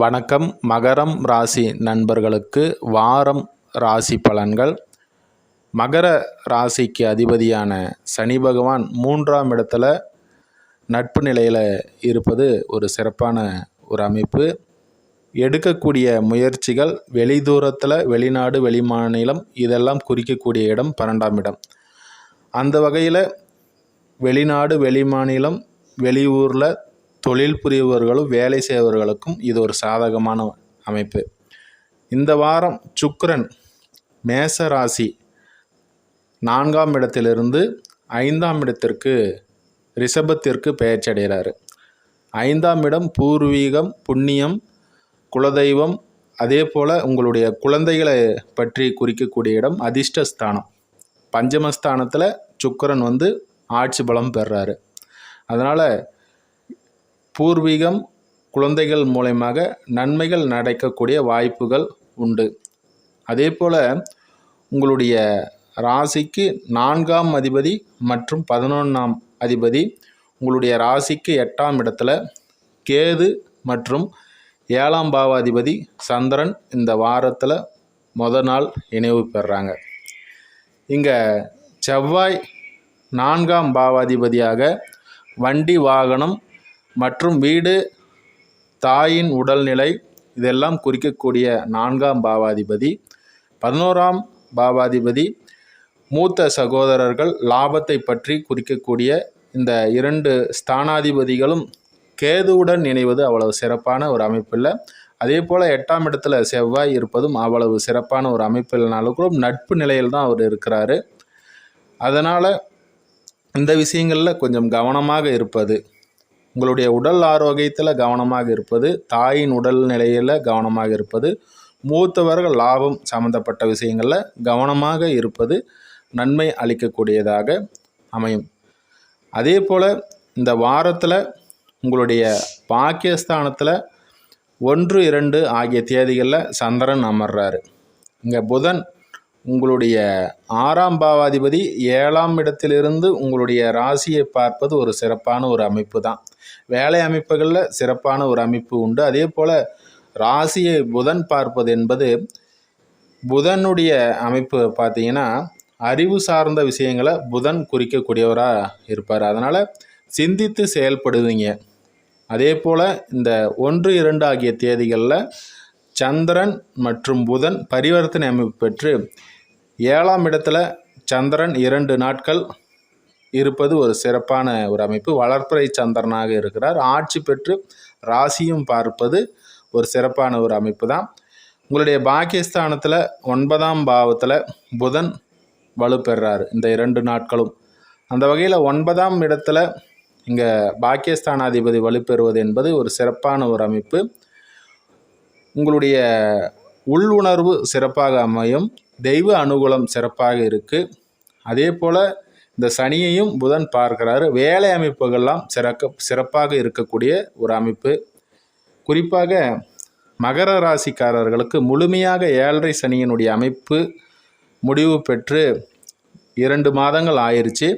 வணக்கம். மகரம் ராசி நண்பர்களுக்கு வாரம் ராசி பலன்கள். மகர ராசிக்கு அதிபதியான சனி பகவான் மூன்றாம் இடத்துல நட்பு நிலையில் இருப்பது ஒரு சிறப்பான ஒரு அமைப்பு. எடுக்கக்கூடிய முயற்சிகள் வெளி தூரத்தில் வெளிநாடு வெளிமாநிலம் இதெல்லாம் குறிக்கக்கூடிய இடம் பன்னெண்டாம் இடம். அந்த வகையில் வெளிநாடு வெளிமாநிலம் வெளியூரில் தொழில் புரிபவர்களும் வேலை செய்பவர்களுக்கும் இது ஒரு சாதகமான அமைப்பு. இந்த வாரம் சுக்கரன் மேச ராசி நான்காம் இடத்திலிருந்து ஐந்தாம் இடத்திற்கு ரிஷபத்திற்கு பெயர்ச்சடைகிறார் ஐந்தாம் இடம் பூர்வீகம் புண்ணியம் குலதெய்வம் அதே போல் உங்களுடைய குழந்தைகளை பற்றி குறிக்கக்கூடிய இடம் அதிர்ஷ்டஸ்தானம். பஞ்சமஸ்தானத்தில் சுக்கரன் வந்து ஆட்சி பலம் பெறுறாரு அதனால் பூர்வீகம் குழந்தைகள் மூலயமாக நன்மைகள் நடக்கக்கூடிய வாய்ப்புகள் உண்டு. அதே போல் உங்களுடைய ராசிக்கு நான்காம் அதிபதி மற்றும் பதினொன்றாம் அதிபதி உங்களுடைய ராசிக்கு எட்டாம் இடத்துல கேது மற்றும் ஏழாம் பாவாதிபதி சந்திரன் இந்த வாரத்தில் முத நாள் இணைவு பெறுறாங்க இங்கே செவ்வாய் நான்காம் பாவாதிபதியாக வண்டி வாகனம் மற்றும் வீடு தாயின் உடல்நிலை இதெல்லாம் குறிக்கக்கூடிய நான்காம் பாவாதிபதி. பதினோராம் பாவாதிபதி மூத்த சகோதரர்கள் லாபத்தை பற்றி குறிக்கக்கூடிய இந்த இரண்டு ஸ்தானாதிபதிகளும் கேதுவுடன் இணைவது அவ்வளவு சிறப்பான ஒரு அமைப்பில்லை. அதே போல் எட்டாம் இடத்துல செவ்வாய் இருப்பதும் அவ்வளவு சிறப்பான ஒரு அமைப்பு இல்லைனாலும் கூட நட்பு நிலையில் தான் அவர் இருக்கிறாரு. அதனால் இந்த விஷயங்களில் கொஞ்சம் கவனமாக இருப்பது உங்களுடைய உடல் ஆரோக்கியத்தில் கவனமாக இருப்பது தாயின் உடல் நிலையில் கவனமாக இருப்பது மூத்தவர்கள் லாபம் சம்மந்தப்பட்ட விஷயங்களில் கவனமாக இருப்பது நன்மை அளிக்கக்கூடியதாக அமையும். அதே போல் இந்த வாரத்தில் உங்களுடைய பாக்கியஸ்தானத்தில் ஒன்று இரண்டு ஆகிய தேதிகளில் சந்திரன் அமர்றாரு. இங்கே புதன் உங்களுடைய ஆறாம் பாவாதிபதி ஏழாம் இடத்திலிருந்து உங்களுடைய ராசியை பார்ப்பது ஒரு சிறப்பான ஒரு அமைப்பு தான். வேலை அமைப்புகளில் சிறப்பான ஒரு அமைப்பு உண்டு. அதே போல் ராசியை புதன் பார்ப்பது என்பது புதனுடைய அமைப்பு பார்த்தீங்கன்னா அறிவு சார்ந்த விஷயங்களை புதன் குறிக்கக்கூடியவராக இருப்பார். அதனால் சிந்தித்து செயல்படுவீங்க. அதே போல் இந்த ஒன்று இரண்டு ஆகிய தேதிகளில் சந்திரன் மற்றும் புதன் பரிவர்த்தனை அமைப்பு பெற்று ஏழாம் இடத்துல சந்திரன் இரண்டு நாட்கள் இருப்பது ஒரு சிறப்பான ஒரு அமைப்பு. வளர்ப்புறை சந்திரனாக இருக்கிறார். ஆட்சி பெற்று ராசியும் பார்ப்பது ஒரு சிறப்பான ஒரு அமைப்பு தான் உங்களுடைய பாக்கியஸ்தானத்தில் ஒன்பதாம் பாவத்தில் புதன் வலுப்பெறார் இந்த இரண்டு நாட்களும். அந்த வகையில் ஒன்பதாம் இடத்துல இங்கே பாக்கியஸ்தானாதிபதி வலுப்பெறுவது என்பது ஒரு சிறப்பான ஒரு அமைப்பு. உங்களுடைய உள்ளுணர்வு சிறப்பாக அமையும் தெய்வ அனுகூலம் சிறப்பாக இருக்குது அதே போல் இந்த சனியையும் புதன் பார்க்கிறாரு. வேலை அமைப்புகள்லாம் சிறக்க சிறப்பாக இருக்கக்கூடிய ஒரு அமைப்பு. குறிப்பாக மகர ராசிக்காரர்களுக்கு முழுமையாக ஏழரை சனியினுடைய அமைப்பு முடிவு பெற்று இரண்டு மாதங்கள் ஆயிடுச்சு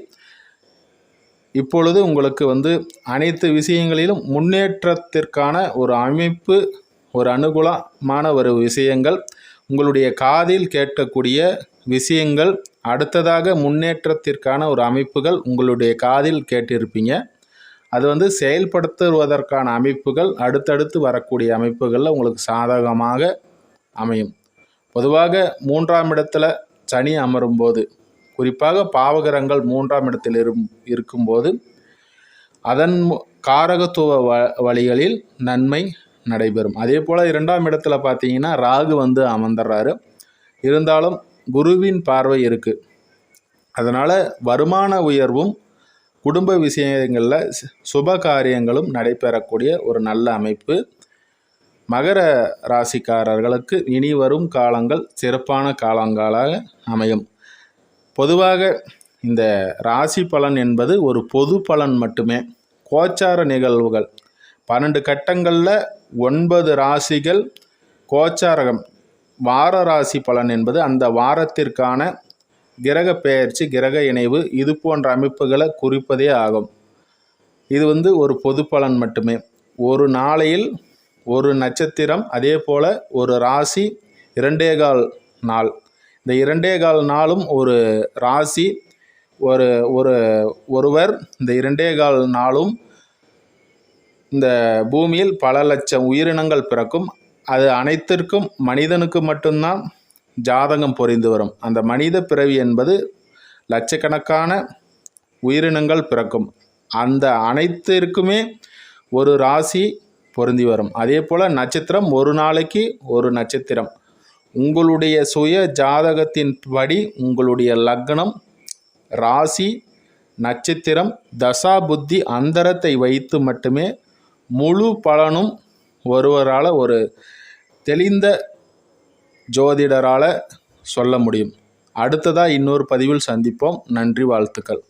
இப்பொழுது உங்களுக்கு வந்து அனைத்து விஷயங்களிலும் முன்னேற்றத்திற்கான ஒரு அமைப்பு ஒரு அனுகூலமான ஒரு விஷயங்கள் உங்களுடைய காதில் கேட்கக்கூடிய விஷயங்கள் அடுத்ததாக முன்னேற்றத்திற்கான ஒரு அமைப்புகள் உங்களுடைய காதில் கேட்டிருப்பீங்க. அது வந்து செயல்படுத்துவதற்கான அமைப்புகள் அடுத்தடுத்து வரக்கூடிய அமைப்புகளில் உங்களுக்கு சாதகமாக அமையும். பொதுவாக மூன்றாம் இடத்துல சனி அமரும்போது குறிப்பாக பாவகரங்கள் மூன்றாம் இடத்தில் இரும் இருக்கும்போது அதன் காரகத்துவ வ வழிகளில் நன்மை நடைபெறும். அதே போல் இரண்டாம் இடத்துல பார்த்தீங்கன்னா ராகு வந்து அமர்ந்துடுறாரு இருந்தாலும் குருவின் பார்வை இருக்குது அதனால் வருமான உயர்வும் குடும்ப விஷயங்களில் சுப காரியங்களும் நடைபெறக்கூடிய ஒரு நல்ல அமைப்பு. மகர ராசிக்காரர்களுக்கு இனி வரும் காலங்கள் சிறப்பான காலங்களாக அமையும். பொதுவாக இந்த ராசி பலன் என்பது ஒரு பொது பலன் மட்டுமே. கோச்சார நிகழ்வுகள் பன்னெண்டு கட்டங்களில் ஒன்பது ராசிகள் கோச்சாரகம் வார ராசி பலன் என்பது அந்த வாரத்திற்கான கிரக பெயர்ச்சி கிரக இணைவு இது போன்ற அமைப்புகளை குறிப்பதே ஆகும். இது வந்து ஒரு பொது பலன் மட்டுமே. ஒரு நாளையில் ஒரு நட்சத்திரம் அதே போல் ஒரு ராசி இரண்டே கால் நாள். இந்த இரண்டே கால் நாளும் ஒரு ராசி ஒரு ஒரு ஒருவர் இந்த இரண்டே கால் நாளும் இந்த பூமியில் பல லட்சம் உயிரினங்கள் பிறக்கும். அது அனைத்திற்கும் மனிதனுக்கு மட்டும்தான் ஜாதகம் பொறிந்து வரும். அந்த மனித பிறவி என்பது லட்சக்கணக்கான உயிரினங்கள் பிறக்கும். அந்த அனைத்திற்குமே ஒரு ராசி பொருந்தி வரும். அதே போல் நட்சத்திரம் ஒரு நாளைக்கு ஒரு நட்சத்திரம். உங்களுடைய சுய ஜாதகத்தின் படி உங்களுடைய லக்னம் ராசி நட்சத்திரம் தசா புத்தி அந்தரத்தை வைத்து மட்டுமே முழு பலனும் ஒருவரால் ஒரு தெளிந்த ஜோதிடரால் சொல்ல முடியும். அடுத்ததாக இன்னொரு பதிவில் சந்திப்போம். நன்றி வாழ்த்துக்கள்.